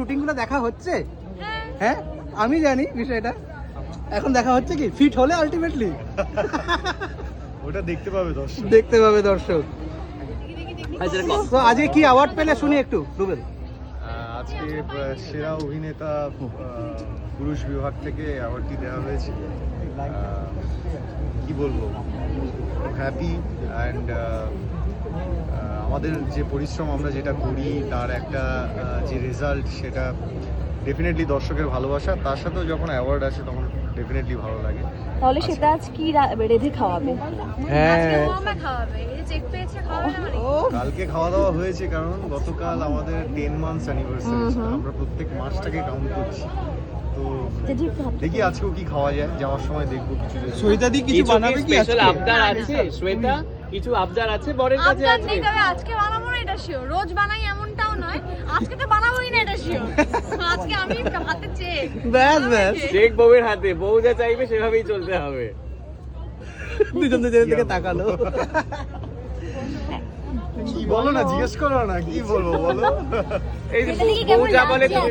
শুটিংগুলো দেখা হচ্ছে? হ্যাঁ। আমি জানি বিষয়টা। এখন দেখা হচ্ছে কি? ফিট হলে আলটিমেটলি ওটা দেখতে পাবে দর্শক। দেখতে পাবে দর্শক। তো আজকে কি অ্যাওয়ার্ড পেলে? শুনি একটু রুবেল। আজকে সেরা অভিনেতা পুরুষ বিভাগ থেকে অ্যাওয়ার্ডটি দেওয়া হয়েছে। কি বলব? হ্যাপি অ্যান্ড আমাদের যে পরিশ্রম আমরা যেটা করি তার একটা যে রেজাল্ট সেটা ডেফিনেটলি দর্শকের ভালোবাসা। তার সাথেও যখন অ্যাওয়ার্ড আসে তখন ডেফিনেটলি ভালো লাগে। তাহলে সেটা আজ কি রেঁধে খাওয়াবে? হ্যাঁ। মানে? কালকে খাওয়া দাওয়া হয়েছে কারণ গতকাল আমাদের টেন মান্থস অ্যানিভার্সারি আমরা প্রত্যেক মাসটাকে কাউন্ট করছি। দেখি আজকেও কি খাওয়া যায় যাওয়ার সময় দেখব কিছু। সবিতা দি কিছু বানাবে কি স্পেশাল? আবদার আছে? শ্বেতা? কিছু আবদার আছে বরের কাছে আবদার নেই তবে আজকে বানাবো না এটা শিওর রোজ বানাই এমনটাও নয় আজকে তো বানাবোই না এটা শিওর আজকে আমি হাতে চেক ব্যাস ব্যাস। শেখ বউয়ের হাতে বউ যা চাইবে সেভাবেই চলতে হবে। দুজন দুজনের দিকে তাকালো। কি বলো না জিজ্ঞেস করো না কি বলব বলো? এই যে বউ যা বলে তুমি